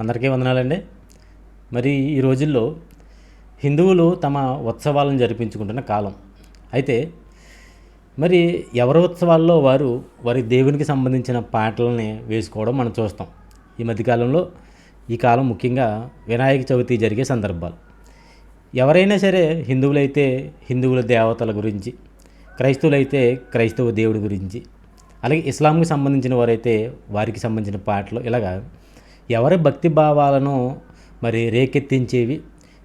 అందరికీ వందనాలండి. మరి ఈ రోజుల్లో హిందువులు తమ ఉత్సవాలను జరిపించుకుంటున్న కాలం. అయితే మరి ఎవరి ఉత్సవాల్లో వారు వారి దేవునికి సంబంధించిన పాటలని వేసుకోవడం మనం చూస్తాం. ఈ మధ్యకాలంలో ఈ కాలం ముఖ్యంగా వినాయక చవితి జరిగే సందర్భాలు. ఎవరైనా సరే హిందువులైతే హిందువుల దేవతల గురించి క్రైస్తవులైతే క్రైస్తవ దేవుడి గురించి అలాగే ఇస్లాంకి సంబంధించిన వారైతే వారికి సంబంధించిన పాటలు ఇలాగా ఎవరి భక్తి భావాలను మరి రేకెత్తించేవి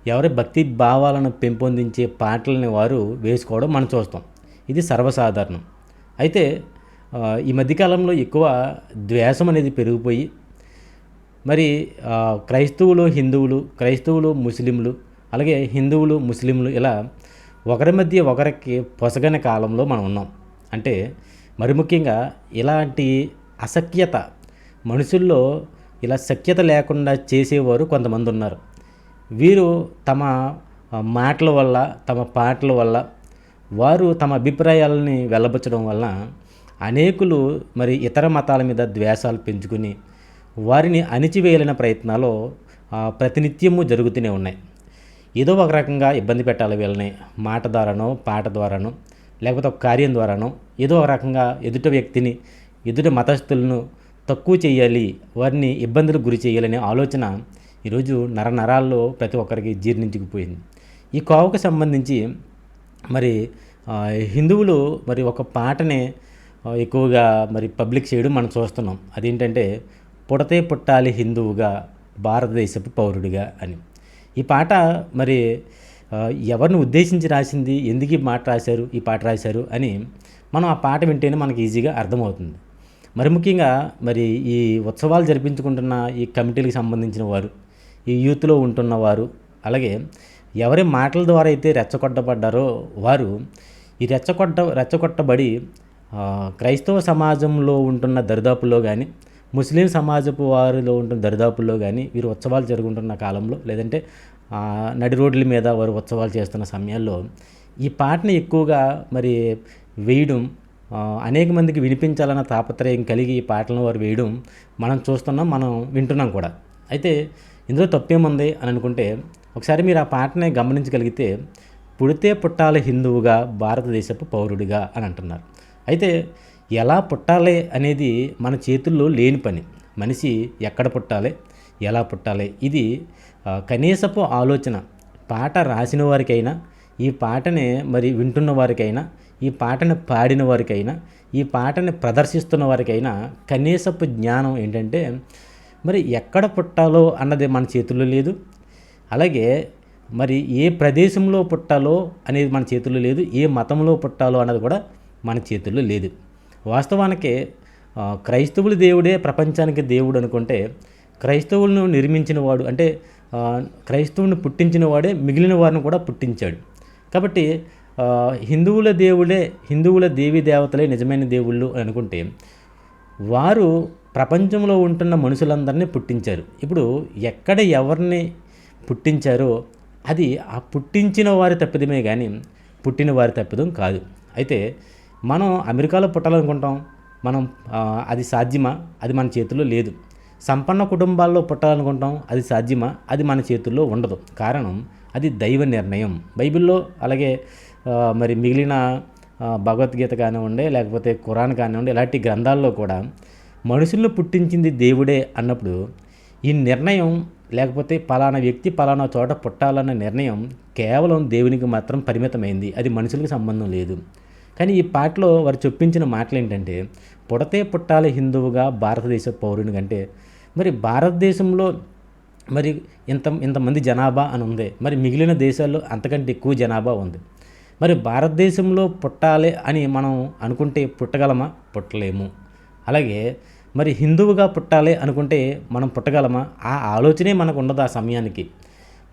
ఎవరి భక్తి భావాలను పెంపొందించే పాటలని వారు వేసుకోవడం మనం చూస్తాం. ఇది సర్వసాధారణం. అయితే ఈ మధ్యకాలంలో ఎక్కువ ద్వేషం అనేది పెరిగిపోయి మరి క్రైస్తవులు హిందువులు క్రైస్తవులు ముస్లింలు అలాగే హిందువులు ముస్లింలు ఇలా ఒకరి మధ్య ఒకరికి పొసగని కాలంలో మనం ఉన్నాం. అంటే మరి ముఖ్యంగా ఇలాంటి అసఖ్యత మనుషుల్లో ఇలా సఖ్యత లేకుండా చేసేవారు కొంతమంది ఉన్నారు వీరు తమ మాటల వల్ల తమ పాటల వల్ల వారు తమ అభిప్రాయాలని వెళ్ళబుచ్చడం వల్ల అనేకులు మరి ఇతర మతాల మీద ద్వేషాలు పెంచుకుని వారిని అణిచివేయలేని ప్రయత్నాలు ప్రతినిత్యము జరుగుతూనే ఉన్నాయి. ఏదో ఒక రకంగా ఇబ్బంది పెట్టాలి వీళ్ళని మాట ద్వారానో పాట ద్వారానో లేకపోతే ఒక కార్యం ద్వారానో ఏదో ఒక రకంగా ఎదుట వ్యక్తిని ఎదుట మతస్థులను తక్కువ చేయాలి వారిని ఇబ్బందులకు గురి చేయాలనే ఆలోచన ఈరోజు నరనరాల్లో ప్రతి ఒక్కరికి జీర్ణించుకుపోయింది. ఈ కోవకు సంబంధించి మరి హిందువులు మరి ఒక పాటనే ఎక్కువగా మరి పబ్లిక్ చేయడం మనం చూస్తున్నాం. అదేంటంటే పుడతే పుట్టాలి హిందువుగా భారతదేశపు పౌరుడిగా అని. ఈ పాట మరి ఎవరిని ఉద్దేశించి రాసింది ఎందుకు ఈ మాట రాశారు ఈ పాట రాశారు అని మనం ఆ పాట వింటేనే మనకి ఈజీగా అర్థమవుతుంది. మరి ముఖ్యంగా మరి ఈ ఉత్సవాలు జరిపించుకుంటున్న ఈ కమిటీలకు సంబంధించిన వారు ఈ యూత్లో ఉంటున్న వారు అలాగే ఎవరి మాటల ద్వారా అయితే రెచ్చగొట్టబడ్డారో వారు ఈ రెచ్చగొట్ట రెచ్చగొట్టబడి క్రైస్తవ సమాజంలో ఉంటున్న దరిదాపుల్లో కానీ ముస్లిం సమాజపు వారిలో ఉంటున్న దరిదాపుల్లో కానీ వీరు ఉత్సవాలు జరుగుతున్న కాలంలో లేదంటే నడి రోడ్ల మీద వారు ఉత్సవాలు చేస్తున్న సమయాల్లో ఈ పాటను ఎక్కువగా మరి వేయడం అనేక మందికి వినిపించాలన్న తాపత్రయం కలిగి ఈ పాటలను వారు వేయడం మనం చూస్తున్నాం మనం వింటున్నాం కూడా. అయితే ఇందులో తప్పేముంది అని అనుకుంటే ఒకసారి మీరు ఆ పాటనే గమనించగలిగితే పుడితే పుట్టాలి హిందువుగా భారతదేశపు పౌరుడిగా అని అంటున్నారు. అయితే ఎలా పుట్టాలి అనేది మన చేతుల్లో లేని పని. మనిషి ఎక్కడ పుట్టాలి ఎలా పుట్టాలి ఇది కనీసపు ఆలోచన. పాట రాసిన వారికైనా ఈ పాటనే మరి వింటున్న వారికైనా ఈ పాటను పాడిన వారికైనా ఈ పాటని ప్రదర్శిస్తున్న వారికైనా కనీసపు జ్ఞానం ఏంటంటే మరి ఎక్కడ పుట్టాలో అన్నది మన చేతుల్లో లేదు. అలాగే మరి ఏ ప్రదేశంలో పుట్టాలో అనేది మన చేతుల్లో లేదు ఏ మతంలో పుట్టాలో అన్నది కూడా మన చేతుల్లో లేదు. వాస్తవానికి క్రైస్తవులు దేవుడే ప్రపంచానికి దేవుడు అనుకుంటే క్రైస్తవులను నిర్మించిన వాడు అంటే క్రైస్తవుని పుట్టించిన వాడే మిగిలిన వారిని కూడా పుట్టించాడు. కాబట్టి హిందువుల దేవుడే హిందువుల దేవీ దేవతలే నిజమైన దేవుళ్ళు అని అనుకుంటే వారు ప్రపంచంలో ఉంటున్న మనుషులందరినీ పుట్టించారు. ఇప్పుడు ఎక్కడ ఎవరిని పుట్టించారో అది ఆ పుట్టించిన వారి తప్పిదమే కానీ పుట్టిన వారి తప్పిదం కాదు. అయితే మనం అమెరికాలో పుట్టాలనుకుంటాం. మనం అది సాధ్యమా? అది మన చేతుల్లో లేదు. సంపన్న కుటుంబాల్లో పుట్టాలనుకుంటాం. అది సాధ్యమా? అది మన చేతుల్లో ఉండదు. కారణం అది దైవ నిర్ణయం. బైబిల్లో అలాగే మరి మిగిలిన భగవద్గీత కానివ్వండి లేకపోతే ఖురాన్ కానివ్వండి ఇలాంటి గ్రంథాల్లో కూడా మనుషులను పుట్టించింది దేవుడే అన్నప్పుడు ఈ నిర్ణయం లేకపోతే పలానా వ్యక్తి పలానా చోట పుట్టాలన్న నిర్ణయం కేవలం దేవునికి మాత్రం పరిమితమైంది. అది మనుషులకు సంబంధం లేదు. కానీ ఈ పాటలో వారు చొప్పించిన మాటలు ఏంటంటే పుడతే పుట్టాలి హిందువుగా భారతదేశ పౌరుని కంటే మరి భారతదేశంలో మరి ఇంత ఇంతమంది జనాభా అని ఉంది. మరి మిగిలిన దేశాల్లో అంతకంటే ఎక్కువ జనాభా ఉంది. మరి భారతదేశంలో పుట్టాలి అని మనం అనుకుంటే పుట్టగలమా? పుట్టలేము. అలాగే మరి హిందువుగా పుట్టాలి అనుకుంటే మనం పుట్టగలమా? ఆ ఆలోచనే మనకు ఉండదు ఆ సమయానికి.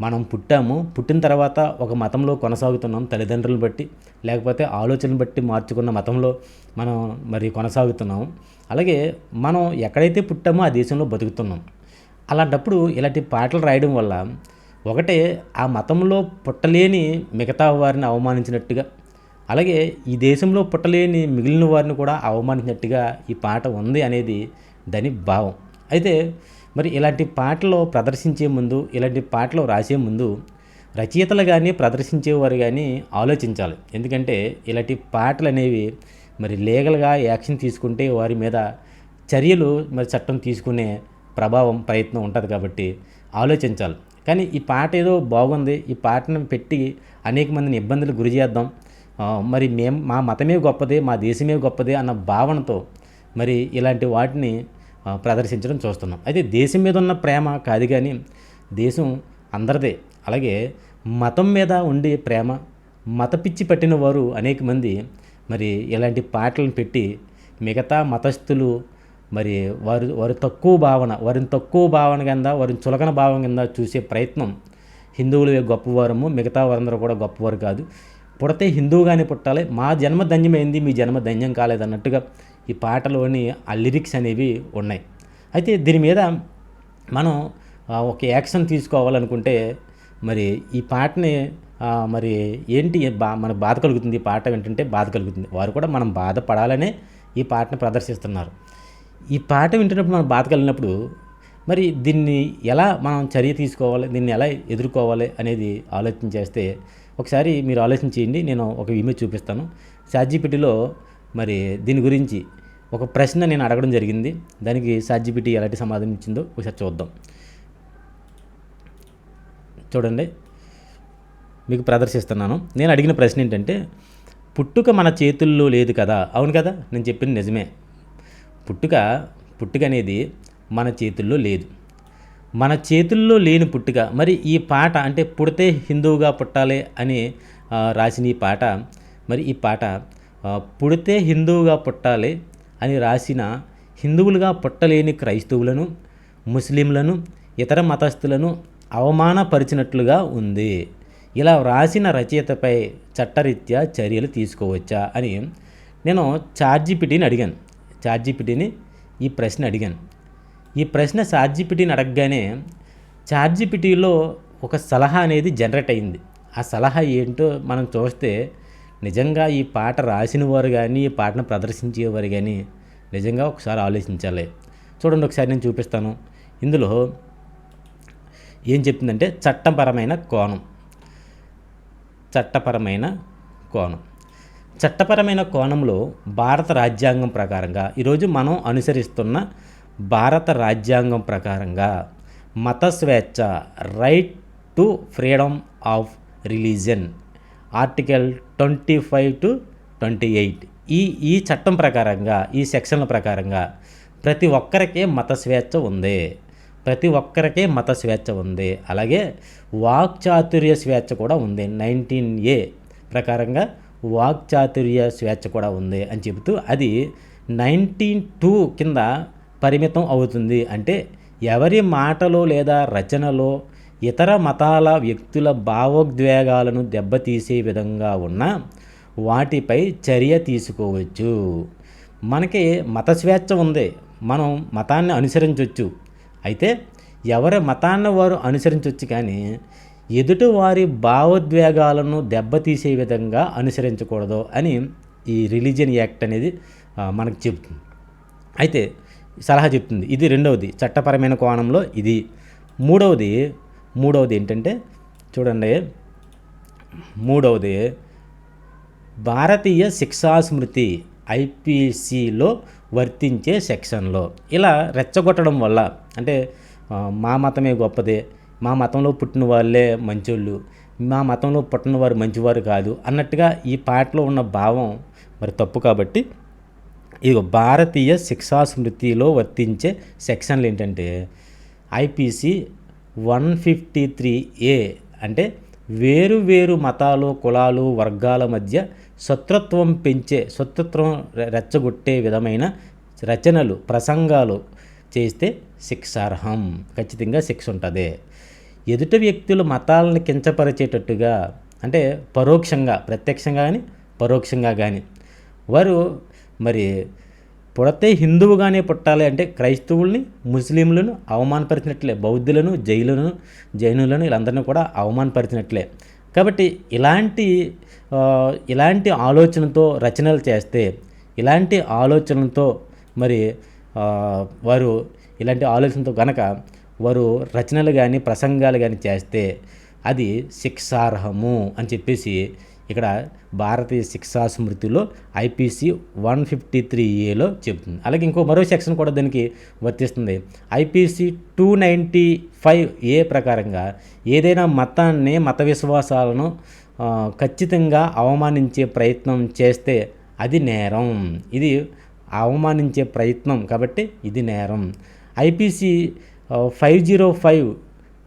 మనం పుట్టాము పుట్టిన తర్వాత ఒక మతంలో కొనసాగుతున్నాం తల్లిదండ్రులను బట్టి లేకపోతే ఆలోచనలు బట్టి మార్చుకున్న మతంలో మనం మరి కొనసాగుతున్నాం. అలాగే మనం ఎక్కడైతే పుట్టామో ఆ దేశంలో బతుకుతున్నాం. అలాంటప్పుడు ఇలాంటి పాటలు రాయడం వల్ల ఒకటే ఆ మతంలో పుట్టలేని మిగతా వారిని అవమానించినట్టుగా. అలాగే ఈ దేశంలో పుట్టలేని మిగిలిన వారిని కూడా అవమానించినట్టుగా ఈ పాట ఉంది అనేది దాని భావం. అయితే మరి ఇలాంటి పాటలు ప్రదర్శించే ముందు ఇలాంటి పాటలు రాసే ముందు రచయితలు కానీ ప్రదర్శించేవారు కానీ ఆలోచించాలి. ఎందుకంటే ఇలాంటి పాటలు అనేవి మరి లీగల్గా యాక్షన్ తీసుకుంటే వారి మీద చర్యలు మరి చట్టం తీసుకునే ప్రభావం ప్రయత్నం ఉంటుంది కాబట్టి ఆలోచించాలి. కానీ ఈ పాట ఏదో బాగుంది. ఈ పాటను పెట్టి అనేక మందిని ఇబ్బందులు గురి చేద్దాం. మరి మేం మా మతమే గొప్పది మా దేశమే గొప్పది అన్న భావనతో మరి ఇలాంటి వాటిని ప్రదర్శించడం చూస్తున్నాం. అయితే దేశం మీద ఉన్న ప్రేమ కాదు కానీ దేశం అందరిదే. అలాగే మతం మీద ఉండే ప్రేమ మత పిచ్చి పట్టిన వారు అనేక మంది మరి ఇలాంటి పాటలను పెట్టి మిగతా మతస్థులు మరి వారు వారి తక్కువ భావన వారిని తక్కువ భావన కింద వారిని చులకన భావం కింద చూసే ప్రయత్నం హిందువులు గొప్పవారము మిగతా వారందరూ కూడా గొప్పవారు కాదు. పుడితే హిందువుగానే పుట్టాలి. మా జన్మ ధన్యమైంది మీ జన్మ ధన్యం కాలేదన్నట్టుగా ఈ పాటలోని ఆ లిరిక్స్ అనేవి ఉన్నాయి. అయితే దీని మీద మనం ఒక యాక్షన్ తీసుకోవాలనుకుంటే మరి ఈ పాటని మరి ఏంటి బా మన బాధ కలుగుతుంది? ఈ పాట ఏంటంటే బాధ కలుగుతుంది. వారు కూడా మనం బాధపడాలనే ఈ పాటను ప్రదర్శిస్తున్నారు. ఈ పాట వింటున్నప్పుడు మనం బాధ కలిగినప్పుడు మరి దీన్ని ఎలా మనం చర్య తీసుకోవాలి దీన్ని ఎలా ఎదుర్కోవాలి అనేది ఆలోచన చేస్తే ఒకసారి మీరు ఆలోచన చేయండి నేను ఒక ఇమేజ్ చూపిస్తాను. సాజీపీటీలో మరి దీని గురించి ఒక ప్రశ్న నేను అడగడం జరిగింది. దానికి సాజీపీటీ ఎలాంటి సమాధానం ఇచ్చిందో ఒకసారి చూద్దాం. చూడండి. మీకు ప్రదర్శిస్తున్నాను. నేను అడిగిన ప్రశ్న ఏంటంటే పుట్టుక మన చేతుల్లో లేదు కదా? అవును కదా? నేను చెప్పింది నిజమే. పుట్టుక పుట్టుక అనేది మన చేతుల్లో లేదు. మన చేతుల్లో లేని పుట్టుక. మరి ఈ పాట అంటే పుడితే హిందువుగా పుట్టాలి అని రాసిన ఈ పాట మరి ఈ పాట పుడితే హిందువుగా పుట్టాలి అని రాసిన హిందువులుగా పుట్టలేని క్రైస్తవులను ముస్లింలను ఇతర మతస్థులను అవమానపరిచినట్లుగా ఉంది. ఇలా వ్రాసిన రచయితపై చట్టరీత్యా చర్యలు తీసుకోవచ్చా అని నేను చార్జిపిటీని అడిగాను. చార్జీపీటీని ఈ ప్రశ్న అడిగాను. ఈ ప్రశ్న చార్జీపీటీని అడగగానే చార్జీపీటీలో ఒక సలహా అనేది జనరేట్ అయింది. ఆ సలహా ఏంటో మనం చూస్తే నిజంగా ఈ పాట రాసిన వారు కానీ ఈ పాటను ప్రదర్శించేవారు కానీ నిజంగా ఒకసారి ఆలోచించాలి. చూడండి ఒకసారి నేను చూపిస్తాను. ఇందులో ఏం చెప్తుందంటే చట్టపరమైన కోణం. చట్టపరమైన కోణం. చట్టపరమైన కోణంలో భారత రాజ్యాంగం ప్రకారంగా ఈరోజు మనం అనుసరిస్తున్న భారత రాజ్యాంగం ప్రకారంగా మత స్వేచ్ఛ right to freedom of religion article twenty five to twenty eight ఈ ఈ చట్టం ప్రకారంగా ఈ సెక్షన్ల ప్రకారంగా ప్రతి ఒక్కరికే మత స్వేచ్ఛ ఉంది. ప్రతి ఒక్కరికే మత స్వేచ్ఛ ఉంది. అలాగే వాక్చాతుర్య స్వేచ్ఛ కూడా ఉంది. నైన్టీన్ ఏ ప్రకారంగా వాక్చాతుర్య స్వేచ్ఛ కూడా ఉంది అని చెబుతూ అది నైన్టీన్ టూ కింద పరిమితం అవుతుంది. అంటే ఎవరి మాటలో లేదా రచనలో ఇతర మతాల వ్యక్తుల భావోద్వేగాలను దెబ్బతీసే విధంగా ఉన్న వాటిపై చర్య తీసుకోవచ్చు. మనకి మత స్వేచ్ఛ ఉంది. మనం మతాన్ని అనుసరించవచ్చు అయితే ఎవరి మతాన్ని వారు అనుసరించవచ్చు కానీ ఎదుటి వారి భావోద్వేగాలను దెబ్బతీసే విధంగా అనుసరించకూడదు అని ఈ రిలీజియన్ యాక్ట్ అనేది మనకు చెబుతుంది. అయితే సలహా చెప్తుంది. ఇది రెండవది. చట్టపరమైన కోణంలో ఇది మూడవది. మూడవది ఏంటంటే చూడండి. మూడవది. భారతీయ శిక్షా స్మృతి ఐపీసీలో వర్తించే సెక్షన్లో. ఇలా రెచ్చగొట్టడం వల్ల అంటే మా మతమే గొప్పదే. మా మతంలో పుట్టిన వాళ్ళే మంచోళ్ళు. మా మతంలో పుట్టిన వారు మంచివారు కాదు అన్నట్టుగా ఈ పాటలో ఉన్న భావం మరి తప్పు కాబట్టి ఇదిగో భారతీయ శిక్షా స్మృతిలో వర్తించే సెక్షన్లు ఏంటంటే IPC one fifty three A అంటే వేరు వేరు మతాలు కులాలు వర్గాల మధ్య శత్రుత్వం పెంచే శత్రుత్వం రెచ్చగొట్టే విధమైన రచనలు ప్రసంగాలు చేస్తే శిక్షార్హం. ఖచ్చితంగా శిక్ష ఉంటుంది. ఎదుటి వ్యక్తులు మతాలను కించపరిచేటట్టుగా అంటే పరోక్షంగా ప్రత్యక్షంగా కానీ పరోక్షంగా కానీ వారు మరి పుడితే హిందువుగానే పుట్టాలి అంటే క్రైస్తవుల్ని ముస్లింలను అవమానపరిచినట్లే బౌద్ధులను జైలులను జైనులను వీళ్ళందరినీ కూడా అవమానపరిచినట్లే. కాబట్టి ఇలాంటి ఇలాంటి ఆలోచనతో రచనలు చేస్తే ఇలాంటి ఆలోచనలతో మరి వారు ఇలాంటి ఆలోచనతో గనక వారు రచనలు కానీ ప్రసంగాలు కానీ చేస్తే అది శిక్షార్హము అని చెప్పేసి ఇక్కడ భారతీయ శిక్షా స్మృతిలో ఐపీసీ వన్ ఫిఫ్టీ త్రీ ఏలో చెబుతుంది. అలాగే ఇంకో మరో సెక్షన్ కూడా దానికి వర్తిస్తుంది. IPC two ninety five A ప్రకారంగా ఏదైనా మతాన్ని మత విశ్వాసాలను ఖచ్చితంగా అవమానించే ప్రయత్నం చేస్తే అది నేరం. ఇది అవమానించే ప్రయత్నం కాబట్టి ఇది నేరం. ఐపీసీ ఫైవ్ జీరో ఫైవ్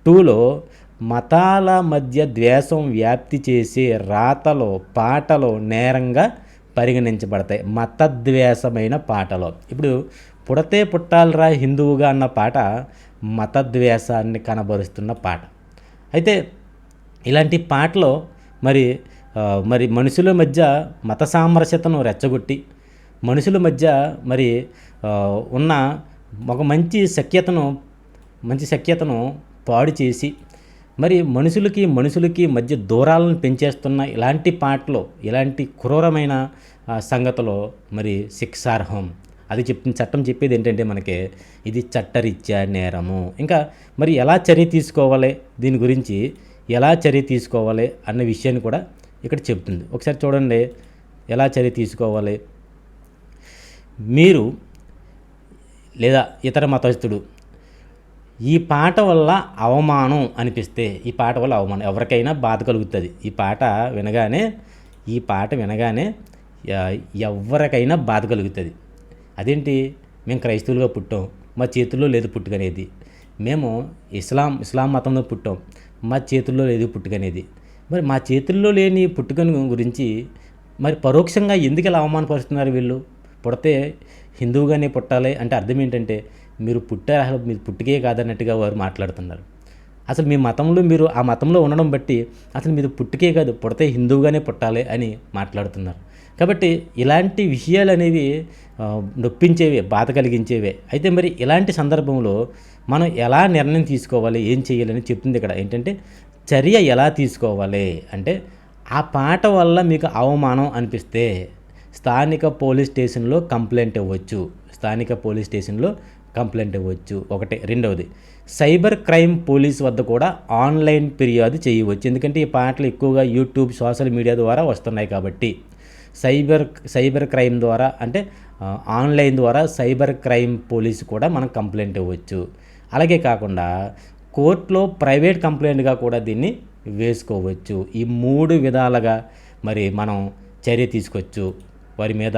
టూలో మతాల మధ్య ద్వేషం వ్యాప్తి చేసే రాతలో పాటలో నేరంగా పరిగణించబడతాయి. మతద్వేషమైన పాటలో. ఇప్పుడు పుడతే పుట్టాలరా హిందువుగా అన్న పాట మతద్వేషాన్ని కనబరుస్తున్న పాట. అయితే ఇలాంటి పాటలో మరి మరి మనుషుల మధ్య మత సామరస్యతను రెచ్చగొట్టి మనుషుల మధ్య మరి ఉన్న ఒక మంచి సఖ్యతను మంచి సఖ్యతను పాడు చేసి మరి మనుషులకి మనుషులకి మధ్య దూరాలను పెంచేస్తున్న ఇలాంటి పాటలు ఇలాంటి క్రూరమైన సంగతిలో మరి శిక్షార్హం. అది చెప్పిన చట్టం చెప్పేది ఏంటంటే మనకి ఇది చట్టరీత్యా నేరము. ఇంకా మరి ఎలా చర్య తీసుకోవాలి? దీని గురించి ఎలా చర్య తీసుకోవాలి? అన్న విషయాన్ని కూడా ఇక్కడ చెప్తుంది ఒకసారి చూడండి ఎలా చర్య తీసుకోవాలి? మీరు లేదా ఇతర మతస్థుడు ఈ పాట వల్ల అవమానం అనిపిస్తే ఈ పాట వల్ల అవమానం ఎవరికైనా బాధ కలుగుతుంది. ఈ పాట వినగానే ఈ పాట వినగానే ఎవరికైనా బాధ కలుగుతుంది. అదేంటి? మేము క్రైస్తవులుగా పుట్టాం. మా చేతుల్లో లేదు పుట్టుకనేది మేము ఇస్లాం ఇస్లాం మతంలో పుట్టాం. మా చేతుల్లో లేదు పుట్టుకనేది మరి మా చేతుల్లో లేని పుట్టుకను గురించి మరి పరోక్షంగా ఎందుకు ఇలా అవమానపరుస్తున్నారు వీళ్ళు? పుడితే హిందువుగానే పుట్టాలి అంటే అర్థం ఏంటంటే మీరు పుట్టారు అసలు మీరు పుట్టుకే కాదన్నట్టుగా వారు మాట్లాడుతున్నారు. అసలు మీ మతంలో మీరు ఆ మతంలో ఉండడం బట్టి అసలు మీరు పుట్టుకే కాదు పుడితే హిందువుగానే పుట్టాలి అని మాట్లాడుతున్నారు. కాబట్టి ఇలాంటి విషయాలు అనేవి నొప్పించేవే బాధ కలిగించేవే. అయితే మరి ఇలాంటి సందర్భంలో మనం ఎలా నిర్ణయం తీసుకోవాలి ఏం చేయాలని చెప్తుంది ఇక్కడ. ఏంటంటే చర్య ఎలా తీసుకోవాలి అంటే ఆ పాట వల్ల మీకు అవమానం అనిపిస్తే స్థానిక పోలీస్ స్టేషన్లో కంప్లైంట్ ఇవ్వచ్చు. స్థానిక పోలీస్ స్టేషన్లో కంప్లైంట్ ఇవ్వచ్చు. ఒకటి. రెండవది సైబర్ క్రైమ్ పోలీస్ వద్ద కూడా ఆన్లైన్ ఫిర్యాదు చేయవచ్చు. ఎందుకంటే ఈ పాటలు ఎక్కువగా యూట్యూబ్ సోషల్ మీడియా ద్వారా వస్తున్నాయి కాబట్టి. సైబర్ సైబర్ క్రైమ్ ద్వారా అంటే ఆన్లైన్ ద్వారా సైబర్ క్రైమ్ పోలీస్ కూడా మనం కంప్లైంట్ ఇవ్వచ్చు. అలాగే కాకుండా కోర్టులో ప్రైవేట్ కంప్లైంట్గా కూడా దీన్ని వేసుకోవచ్చు. ఈ మూడు విధాలుగా మరి మనం చర్య తీసుకోవచ్చు. వారి మీద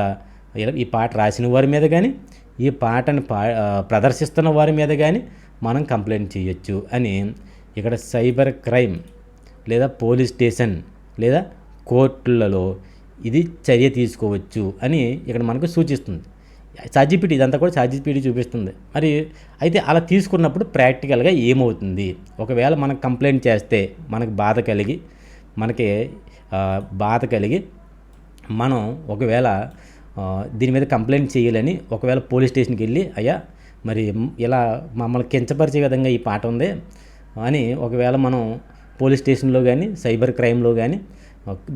ఈ పాట రాసిన వారి మీద కానీ ఈ పాటను పా ప్రదర్శిస్తున్న వారి మీద కానీ మనం కంప్లైంట్ చేయొచ్చు అని ఇక్కడ సైబర్ క్రైమ్ లేదా పోలీస్ స్టేషన్ లేదా కోర్టులలో ఇది చర్య తీసుకోవచ్చు అని ఇక్కడ మనకు సూచిస్తుంది. చార్జీపీటీ ఇదంతా కూడా చార్జీపీటీ చూపిస్తుంది. మరి అయితే అలా తీసుకున్నప్పుడు ప్రాక్టికల్గా ఏమవుతుంది? ఒకవేళ మనకు కంప్లైంట్ చేస్తే మనకు బాధ కలిగి మనకి బాధ కలిగి మనం ఒకవేళ దీని మీద కంప్లైంట్ చేయాలని ఒకవేళ పోలీస్ స్టేషన్కి వెళ్ళి అయ్యా మరి ఇలా మమ్మల్ని కించపరిచే విధంగా ఈ పాట ఉంది అని ఒకవేళ మనం పోలీస్ స్టేషన్లో కానీ సైబర్ క్రైమ్లో కానీ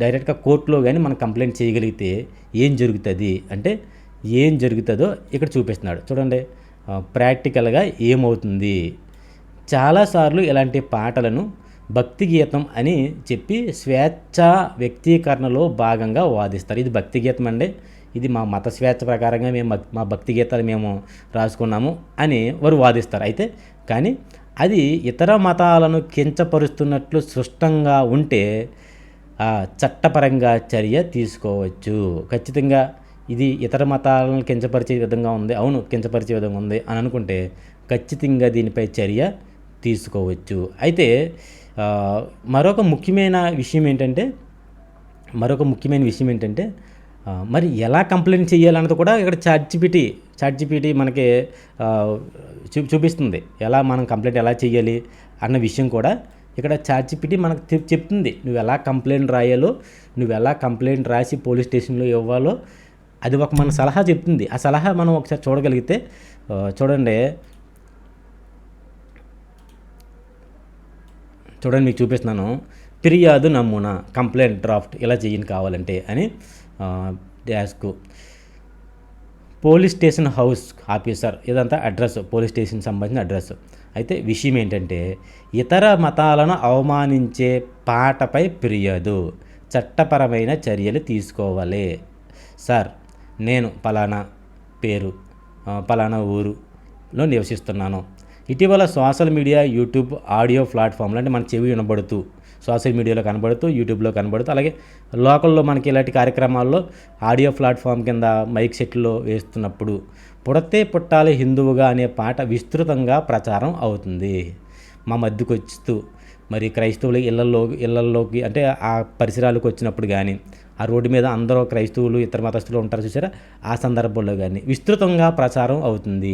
డైరెక్ట్గా కోర్టులో కానీ మనం కంప్లైంట్ చేయగలిగితే ఏం జరుగుతుంది? అంటే ఏం జరుగుతుందో ఇక్కడ చూపిస్తున్నాడు. చూడండి ప్రాక్టికల్గా ఏమవుతుంది? చాలాసార్లు ఇలాంటి పాటలను భక్తి గీతం అని చెప్పి స్వేచ్ఛ వ్యక్తీకరణలో భాగంగా వాదిస్తారు. ఇది భక్తి గీతం అండి. ఇది మా మత స్వేచ్ఛ ప్రకారంగా మేము మా భక్తి గీతాలు మేము రాసుకున్నాము అని వారు వాదిస్తారు. అయితే కానీ అది ఇతర మతాలను కించపరుస్తున్నట్లు స్పష్టంగా ఉంటే చట్టపరంగా చర్య తీసుకోవచ్చు. ఖచ్చితంగా ఇది ఇతర మతాలను కించపరిచే విధంగా ఉంది. అవును కించపరిచే విధంగా ఉంది అని అనుకుంటే ఖచ్చితంగా దీనిపై చర్య తీసుకోవచ్చు. అయితే మరొక ముఖ్యమైన విషయం ఏంటంటే మరొక ముఖ్యమైన విషయం ఏంటంటే మరి ఎలా కంప్లైంట్ చేయాలన్నది కూడా ఇక్కడ చార్జిపిటీ చార్జిపిటీ మనకి చూ చూపిస్తుంది. ఎలా మనం కంప్లైంట్ ఎలా చేయాలి అన్న విషయం కూడా ఇక్కడ చార్జిపిటీ మనకు చెప్తుంది. నువ్వు ఎలా కంప్లైంట్ రాయాలో నువ్వు ఎలా కంప్లైంట్ రాసి పోలీస్ స్టేషన్లో ఇవ్వాలో అది ఒక మన సలహా చెప్తుంది. ఆ సలహా మనం ఒకసారి చూడగలిగితే చూడండి. చూడండి మీకు చూపిస్తున్నాను. ఫిర్యాదు నమూనా కంప్లైంట్ డ్రాఫ్ట్ ఇలా చేయని కావాలంటే అని. డ్యాస్కు. పోలీస్ స్టేషన్ హౌస్ ఆఫీసర్ ఇదంతా అడ్రస్ పోలీస్ స్టేషన్ సంబంధించిన అడ్రస్. అయితే విషయం ఏంటంటే ఇతర మతాలను అవమానించే పాటపై ఫిర్యాదు చట్టపరమైన చర్యలు తీసుకోవాలి. సార్ నేను పలానా పేరు పలానా ఊరులో నివసిస్తున్నాను. ఇటీవల సోషల్ మీడియా యూట్యూబ్ ఆడియో ప్లాట్ఫామ్లు అంటే మన చెవి వినబడుతూ సోషల్ మీడియాలో కనబడుతూ యూట్యూబ్లో కనబడుతూ అలాగే లోకల్లో మనకి ఇలాంటి కార్యక్రమాల్లో ఆడియో ప్లాట్ఫామ్ కింద మైక్ సెట్లో వేస్తున్నప్పుడు పుడతే పుట్టాలి హిందువుగా అనే పాట విస్తృతంగా ప్రచారం అవుతుంది. మా మధ్యకు వచ్చిస్తూ మరి క్రైస్తవుల ఇళ్ళలో ఇళ్ళలోకి అంటే ఆ పరిసరాలకు వచ్చినప్పుడు కానీ ఆ రోడ్డు మీద అందరూ క్రైస్తవులు ఇతర మతస్థులు ఉంటారు చూసారా ఆ సందర్భంలో కానీ విస్తృతంగా ప్రచారం అవుతుంది.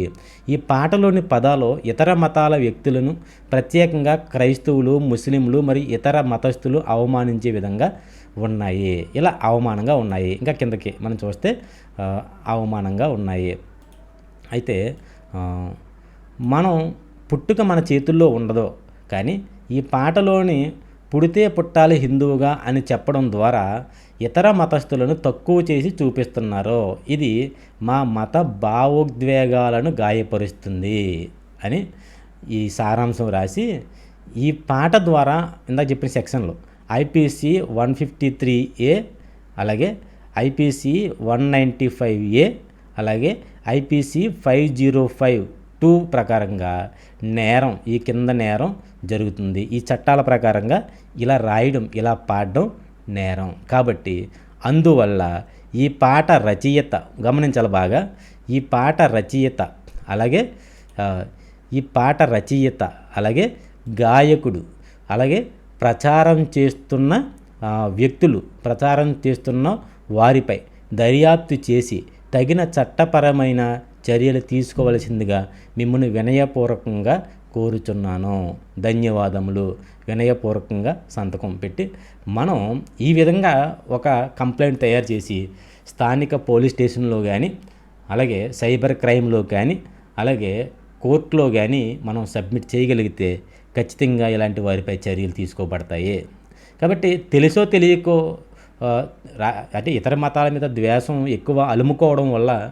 ఈ పాటలోని పదాలు ఇతర మతాల వ్యక్తులను ప్రత్యేకంగా క్రైస్తవులు ముస్లింలు మరి ఇతర మతస్థులు అవమానించే విధంగా ఉన్నాయి. ఇలా అవమానంగా ఉన్నాయి. ఇంకా కిందకి మనం చూస్తే అవమానంగా ఉన్నాయి. అయితే మనం పుట్టుక మన చేతుల్లో ఉండదు. కానీ ఈ పాటలోని పుడితే పుట్టాలి హిందువుగా అని చెప్పడం ద్వారా ఇతర మతస్థులను తక్కువ చేసి చూపిస్తున్నారు ఇది మా మత భావోద్వేగాలను గాయపరుస్తుంది అని ఈ సారాంశం రాసి ఈ పాట ద్వారా ఇందాక చెప్పిన సెక్షన్లో IPC one fifty three A అలాగే IPC one ninety five A అలాగే IPC five zero five two ప్రకారంగా నేరం ఈ కింద నేరం జరుగుతుంది. ఈ చట్టాల ప్రకారంగా ఇలా రాయడం ఇలా పాడడం నేరం. కాబట్టి అందువల్ల ఈ పాట రచయిత గమనించాలి బాగా ఈ పాట రచయిత అలాగే ఈ పాట రచయిత అలాగే గాయకుడు అలాగే ప్రచారం చేస్తున్న వ్యక్తులు ప్రచారం చేస్తున్న వారిపై దర్యాప్తు చేసి తగిన చట్టపరమైన చర్యలు తీసుకోవలసిందిగా మిమ్మల్ని వినయపూర్వకంగా కోరుచున్నాను. ధన్యవాదములు. వినయపూర్వకంగా సంతకం పెట్టి మనం ఈ విధంగా ఒక కంప్లైంట్ తయారు చేసి స్థానిక పోలీస్ స్టేషన్లో కానీ అలాగే సైబర్ క్రైమ్లో కానీ అలాగే కోర్టులో కానీ మనం సబ్మిట్ చేయగలిగితే ఖచ్చితంగా ఇలాంటి వారిపై చర్యలు తీసుకోబడతాయి. కాబట్టి తెలుసో తెలియకో రా అంటే ఇతర మతాల మీద ద్వేషం ఎక్కువ అలుముకోవడం వల్ల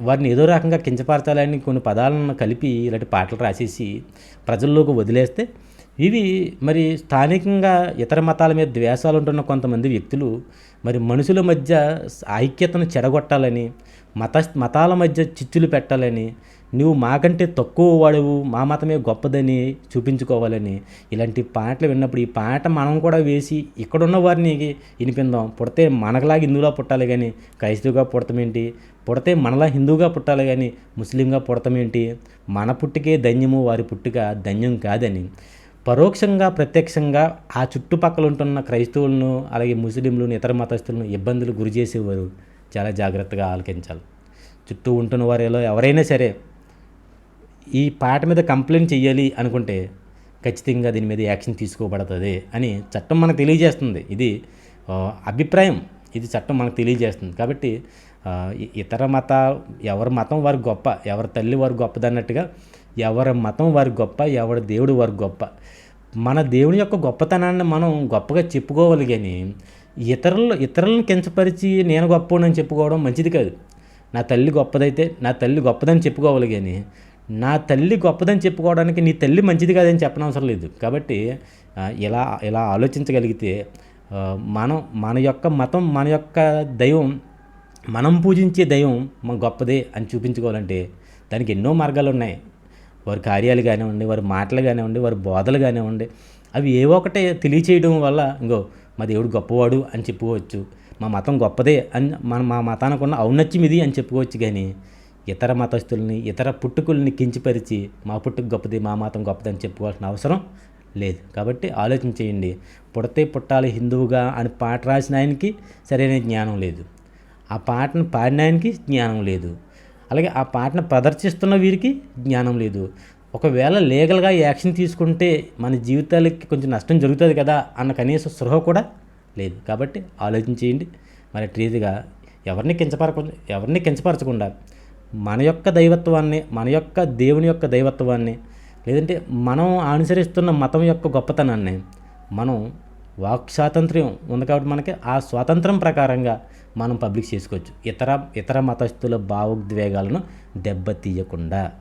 వారిని ఏదో రకంగా కించపరచాలని కొన్ని పదాలను కలిపి ఇలాంటి పాటలు రాసేసి ప్రజల్లోకి వదిలేస్తే ఇవి మరి స్థానికంగా ఇతర మతాల మీద ద్వేషాలు ఉంటున్న కొంతమంది వ్యక్తులు మరి మనుషుల మధ్య ఐక్యతను చెడగొట్టాలని మత మతాల మధ్య చిచ్చులు పెట్టాలని నువ్వు మాకంటే తక్కువ వాడువు మా మతమే గొప్పదని చూపించుకోవాలని. ఇలాంటి పాటలు విన్నప్పుడు ఈ పాట మనం కూడా వేసి ఇక్కడున్న వారిని వినిపిందాం పుడితే మనకులాగా హిందువులా పుట్టాలి కానీ క్రైస్తవుగా పుడతామేంటి పుడితే మనలా హిందువుగా పుట్టాలి కానీ ముస్లింగా పుడతామేంటి మన పుట్టుకే ధన్యము వారి పుట్టుక ధన్యం కాదని. పరోక్షంగా ప్రత్యక్షంగా ఆ చుట్టుపక్కల ఉంటున్న క్రైస్తవులను అలాగే ముస్లింలను ఇతర మతస్థులను ఇబ్బందులు గురి చేసేవారు. చాలా జాగ్రత్తగా ఆలకించాలి. చుట్టూ ఉంటున్న వారిలో ఎవరైనా సరే ఈ పాట మీద కంప్లైంట్ చేయాలి అనుకుంటే ఖచ్చితంగా దీని మీద యాక్షన్ తీసుకోబడుతుంది అని చట్టం మనకు తెలియజేస్తుంది. ఇది అభిప్రాయం. ఇది చట్టం మనకు తెలియజేస్తుంది. కాబట్టి ఇతర మత ఎవరి మతం వారు గొప్ప ఎవరి తల్లి వారు గొప్పదన్నట్టుగా ఎవరి మతం వారి గొప్ప ఎవరి దేవుడు వారు గొప్ప. మన దేవుని యొక్క గొప్పతనాన్ని మనం గొప్పగా చెప్పుకోవాలి కానీ ఇతరులు ఇతరులను కించపరిచి నేను గొప్పని చెప్పుకోవడం మంచిది కాదు. నా తల్లి గొప్పదైతే నా తల్లి గొప్పదని చెప్పుకోవాలి కానీ నా తల్లి గొప్పదని చెప్పుకోవడానికి నీ తల్లి మంచిది కాదని చెప్పనవసరం లేదు. కాబట్టి ఇలా ఇలా ఆలోచించగలిగితే మనం మన యొక్క మతం మన యొక్క దైవం మనం పూజించే దైవం మన గొప్పదే అని చూపించుకోవాలంటే దానికి ఎన్నో మార్గాలు ఉన్నాయి. వారి కార్యాలు కానివ్వండి వారి మాటలు కానివ్వండి వారి బోధలు కానివ్వండి అవి ఏ ఒకటే తెలియచేయడం వల్ల ఇంకో మా దేవుడు గొప్పవాడు అని చెప్పుకోవచ్చు. మా మతం గొప్పదే అని మన మా మతానికి ఉన్న ఔన్నత్యం ఇది అని చెప్పుకోవచ్చు కానీ ఇతర మతస్థుల్ని ఇతర పుట్టుకుల్ని కించిపరిచి మా పుట్టుకు గొప్పది మా మతం గొప్పది అని చెప్పుకోవాల్సిన అవసరం లేదు. కాబట్టి ఆలోచన చేయండి. పుడితే పుట్టాలి హిందువుగా అని పాట రాసిన ఆయనకి సరైన జ్ఞానం లేదు. ఆ పాటను పాడిన ఆయనకి జ్ఞానం లేదు. అలాగే ఆ పాటను ప్రదర్శిస్తున్న వీరికి జ్ఞానం లేదు. ఒకవేళ లీగల్గా యాక్షన్ తీసుకుంటే మన జీవితాలకి కొంచెం నష్టం జరుగుతుంది కదా అన్న కనీస సృహ కూడా లేదు. కాబట్టి ఆలోచన చేయండి. మరి ట్రీదిగా ఎవరిని కించపరక ఎవరిని కించపరచకుండా మన యొక్క దైవత్వాన్ని మన యొక్క దేవుని యొక్క దైవత్వాన్ని లేదంటే మనం అనుసరిస్తున్న మతం యొక్క గొప్పతనాన్ని మనం వాక్ స్వాతంత్ర్యం ఉంది కాబట్టి మనకి ఆ స్వాతంత్రం ప్రకారంగా మనం పబ్లిక్ చేసుకోవచ్చు. ఇతర ఇతర మతస్థుల భావోద్వేగాలను దెబ్బతీయకుండా.